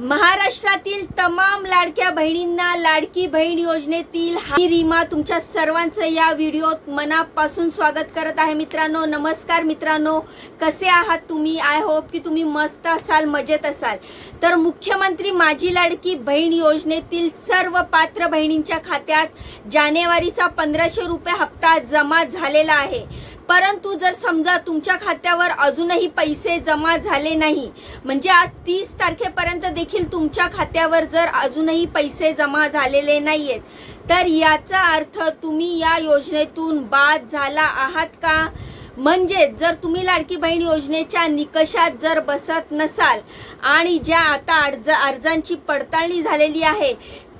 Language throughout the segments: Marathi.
महाराष्ट्रातील तमाम लाडक्या बहिणींना लाडकी बहीण योजनेतील ही रीमा तुमच्या सर्वांचं या व्हिडिओत मनापासून स्वागत करत आहे मित्रांनो. नमस्कार मित्रांनो. कसे आहात तुम्ही? आय होप की तुम्ही मस्त असाल मजेत असाल. तर मुख्यमंत्री माझी लाडकी बहीण योजनेतील सर्व पात्र बहिणींच्या खात्यात जानेवारीचा पंधराशे रुपये हप्ता जमा झालेला आहे. परंतु जर समजा तुमच्या खात्यावर अजूनही पैसे जमा झाले नाही म्हणजे आज तीस तारखेपर्यंत देखील तुमच्या खात्यावर जर अजूनही पैसे जमा झालेले नाही आहेत तर याचा अर्थ तुम्ही या योजनेतून बाद झाला आहात का? म्हणजे जर तुम्ही लाडकी बहीण योजनेच्या निकषात जर बसत नसाल आणि ज्या आता अर्ज अर्जांची पडताळणी झालेली आहे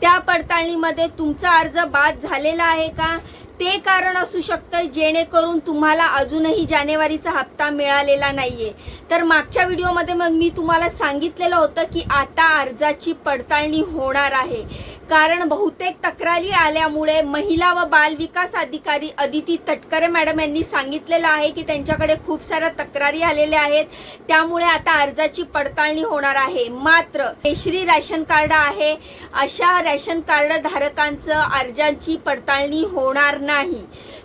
त्या पडताळणीमध्ये तुमचा अर्ज बाद झालेला आहे का? ते कारण असू शकतं जेणेकरून तुम्हाला अजूनही जानेवारीचा हप्ता मिळालेला नाही आहे तर मागच्या व्हिडिओमध्ये मग मी तुम्हाला सांगितलेलं होतं की आता अर्जाची पडताळणी होणार आहे. कारण बहुतेक तक्रारी आल्यामुळे महिला व बाल विकास अधिकारी अदिती तटकरे मॅडम यांनी सांगितलेलं आहे की त्यांच्याकडे खूप साऱ्या तक्रारी आलेल्या आहेत. त्यामुळे आता अर्जाची पडताळणी होणार आहे. मात्र केशरी रॅशन कार्ड आहे. अशा रॅशन कार्ड धारकांचं अर्जांची पडताळणी होणार नाही.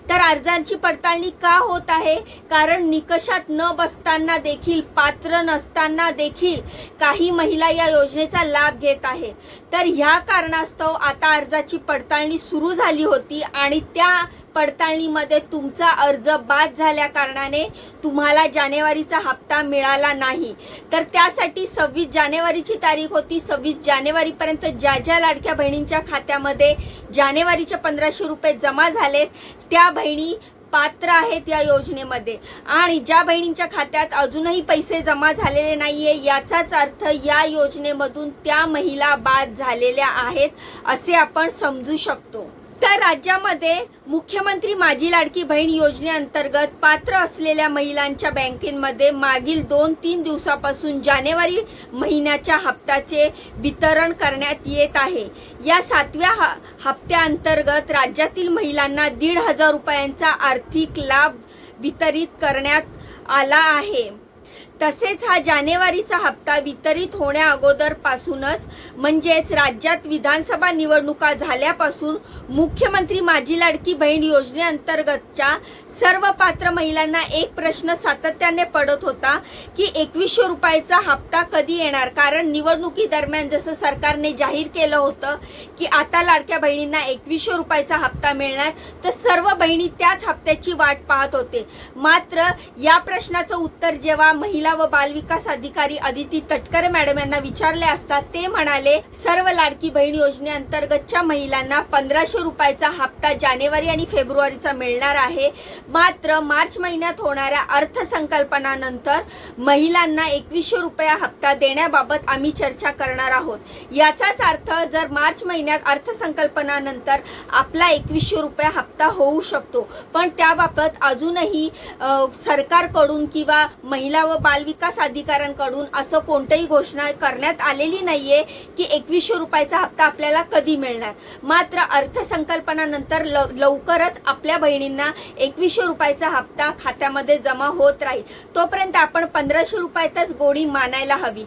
तर अर्जांची पडताळणी का होत आहे? कारण निकषात न बसताना देखील पात्र नसताना देखील काही महिला या योजनेचा लाभ घेत आहे तर ह्या कारणास्तव आता अर्जाची पडताळणी सुरू झाली होती आणि त्या पडताळणीमध्ये तुमचा अर्ज बाद झाल्या कारणाने तुम्हाला जानेवारीचा हप्ता मिळाला नाही. तर त्यासाठी सव्वीस जानेवारीची तारीख होती. सव्वीस जानेवारीपर्यंत ज्या ज्या लाडक्या बहिणींच्या खात्यामध्ये जानेवारीचे पंधराशे रुपये जमा झालेत त्या बहिणी पात्र आहेत या योजनेमध्ये. आणि ज्या बहिणींच्या खात्यात अजूनही पैसे जमा झालेले नाही आहे याचाच अर्थ या योजनेमधून त्या महिला बाद झालेल्या आहेत असे आपण समजू शकतो. तर राज्यामध्ये मुख्यमंत्री माझी लाडकी बहीण योजनेअंतर्गत पात्र असलेल्या महिलांच्या बँकेमध्ये मागील दोन तीन दिवसापासून जानेवारी महिन्याच्या हप्त्याचे वितरण करण्यात येत आहे. या सातव्या ह हप्त्याअंतर्गत राज्यातील महिलांना दीड हजार रुपयांचा आर्थिक लाभ वितरित करण्यात आला आहे. तसेच हा जानेवारीचा हप्ता वितरित होण्या अगोदरपासूनच म्हणजेच राज्यात विधानसभा निवडणुका झाल्यापासून मुख्यमंत्री माझी लाडकी बहीण योजनेअंतर्गतच्या सर्व पात्र महिलांना एक प्रश्न सातत्याने पडत होता की एकवीसशे रुपयाचा हप्ता कधी येणार? कारण निवडणुकी दरम्यान जसं सरकारने जाहीर केलं होतं की आता लाडक्या बहिणींना एकवीसशे रुपयाचा हप्ता मिळणार तर सर्व बहिणी त्याच हप्त्याची वाट पाहत होते. मात्र या प्रश्नाचं उत्तर जेव्हा महिला व बालविकास अधिकारी अदिती तटकरे मॅडम यांना विचारले असता ते म्हणाले सर्व लाडकी बहीण योजनेअंतर्गतच्या महिलांना पंधराशे रुपयाचा हप्ता जानेवारी आणि फेब्रुवारीचा मिळणार आहे. मात्र मार्च महिन्यात होणाऱ्या अर्थसंकल्पनानंतर महिलांना एकवीसशे रुपया हप्ता देण्याबाबत आम्ही चर्चा करणार आहोत. याचाच अर्थ जर मार्च महिन्यात अर्थसंकल्पनानंतर आपला एकवीसशे रुपया हप्ता होऊ शकतो पण त्याबाबत अजूनही सरकारकडून किंवा महिला व बालविकास अधिकाऱ्यांकडून असं कोणतंही घोषणा करण्यात आलेली नाहीये की एकवीसशे रुपयाचा हप्ता आपल्याला कधी मिळणार. मात्र अर्थसंकल्पनानंतर ल लवकरच आपल्या बहिणींना एकवीसशे रुपयाचा हप्ता खात्यामध्ये जमा होत राहील. तोपर्यंत आपण पंधराशे रुपयातच गोडी मानायला हवी.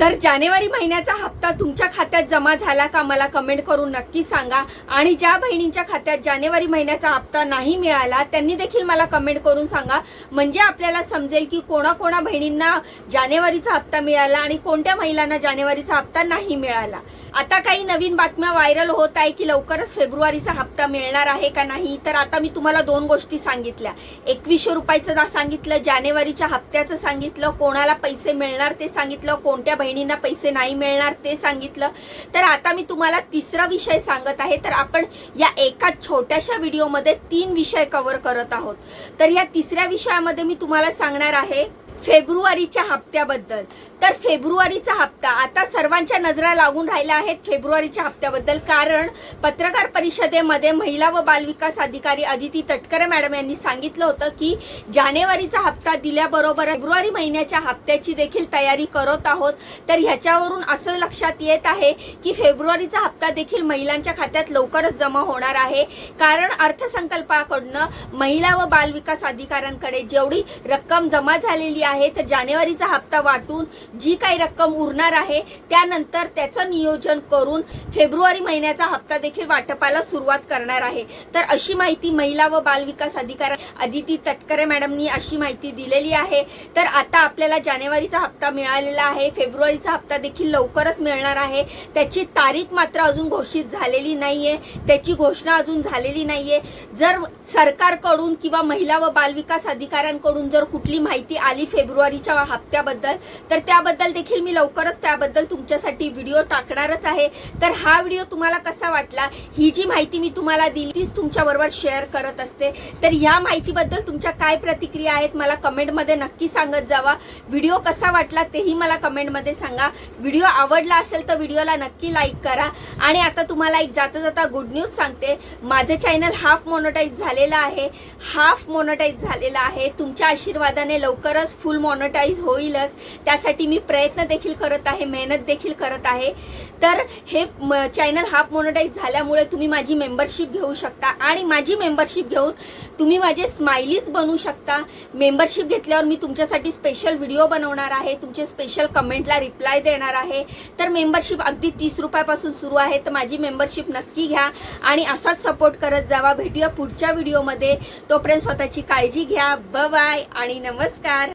तर जानेवारी महिन्याचा हप्ता तुमच्या खात्यात जमा झाला का मला कमेंट करून नक्की सांगा. आणि ज्या बहिणींच्या खात्यात जानेवारी महिन्याचा हप्ता नाही मिळाला त्यांनी देखील मला कमेंट करून सांगा. म्हणजे आपल्याला समजेल की कोणाकोणा बहिणींना जानेवारीचा हप्ता मिळाला आणि कोणत्या महिलांना जानेवारीचा हप्ता नाही मिळाला. आता काही नवीन बातम्या व्हायरल होत आहे की लवकरच फेब्रुवारीचा हप्ता मिळणार आहे का नाही? तर आता मी तुम्हाला दोन गोष्टी सांगितल्या. एकवीसशे रुपयाचं सांगितलं जानेवारीच्या हप्त्याचं सांगितलं कोणाला पैसे मिळणार ते सांगितलं कोणत्या बहिणींना पैसे नाही मिळणार ते सांगितलं. तर आता मी तुम्हाला तिसरा विषय सांगत आहे. तर आपण या एका छोट्याशा व्हिडिओमध्ये तीन विषय कव्हर करत आहोत. तर या तिसऱ्या विषयामध्ये मी तुम्हाला सांगणार आहे फेब्रुवारीच्या हप्त्याबद्दल. तर फेब्रुवारीचा हप्ता आता सर्वांच्या नजरा लागून राहिल्या आहेत फेब्रुवारीच्या हप्त्याबद्दल. कारण पत्रकार परिषदेमध्ये महिला व बालविकास अधिकारी अदिती तटकरे मॅडम यांनी सांगितलं होतं की जानेवारीचा हप्ता दिल्याबरोबर फेब्रुवारी महिन्याच्या हप्त्याची देखील तयारी करत आहोत. तर ह्याच्यावरून असं लक्षात येत आहे की फेब्रुवारीचा हप्ता देखील महिलांच्या खात्यात लवकरच जमा होणार आहे. कारण अर्थसंकल्पाकडनं महिला व बालविकास अधिकाऱ्यांकडे जेवढी रक्कम जमा झालेली आहे आहे तर जानेवारीचा हप्ता वाटून जी काही रक्कम उरणार आहे त्यानंतर त्याचं नियोजन करून फेब्रुवारी महिन्याचा हप्ता देखील वाटपाला सुरुवात करणार आहे. तर अशी माहिती महिला व बालविकास अधिकारी अदिती तटकरे मॅडमनी अशी माहिती दिलेली आहे. तर आता आपल्याला जानेवारीचा हप्ता मिळालेला आहे फेब्रुवारीचा हप्ता देखील लवकरच मिळणार आहे. त्याची तारीख मात्र अजून घोषित झालेली नाहीये. त्याची घोषणा अजून झालेली नाहीये. जर सरकारकडून किंवा महिला व बालविकास अधिकाऱ्यांकडून जर कुठली माहिती आली फेब्रुवारीच्या हप्त्याबद्दल. तर त्याबद्दल देखील मी लवकरच त्याबद्दल तुमच्यासाठी व्हिडिओ टाकणारच आहे. तर हा व्हिडिओ तुम्हाला कसा वाटला? ही जी माहिती मी तुम्हाला दिली तीच तुमच्याबरोबर शेअर करत असते. तर या माहितीबद्दल तुमच्या काय प्रतिक्रिया आहेत मला कमेंटमध्ये नक्की सांगत जावा. व्हिडिओ कसा वाटला तेही मला कमेंटमध्ये सांगा. व्हिडिओ आवडला असेल तर व्हिडिओला नक्की लाईक करा. आणि आता तुम्हाला एक जाता जाता गुड न्यूज सांगते. माझे चॅनल हाफ मोनोटाईज झालेलं आहे. हाफ मोनोटाईज झालेलं आहे. तुमच्या आशीर्वादाने लवकरच फुल फुल मोनोटाईज होईलच. त्यासाठी मी प्रयत्न देखील करत आहे मेहनत देखील करत आहे. तर हे चॅनल हाफ मोनोटाईज झाल्यामुळे तुम्ही माझी मेंबरशिप घेऊ शकता आणि माझी मेंबरशिप घेऊन तुम्ही माझे स्माइलीज बनवू शकता. मेंबरशिप घेतल्यावर मी तुमच्यासाठी स्पेशल व्हिडिओ बनवणार आहे. तुमचे स्पेशल कमेंटला रिप्लाय देणार आहे. तर मेंबरशिप अगदी तीस रुपयापासून सुरू आहे. तर माझी मेंबरशिप नक्की घ्या आणि असाच सपोर्ट करत जावा. भेटूया पुढच्या व्हिडिओमध्ये तोपर्यंत स्वतःची काळजी घ्या. ब बाय आणि नमस्कार.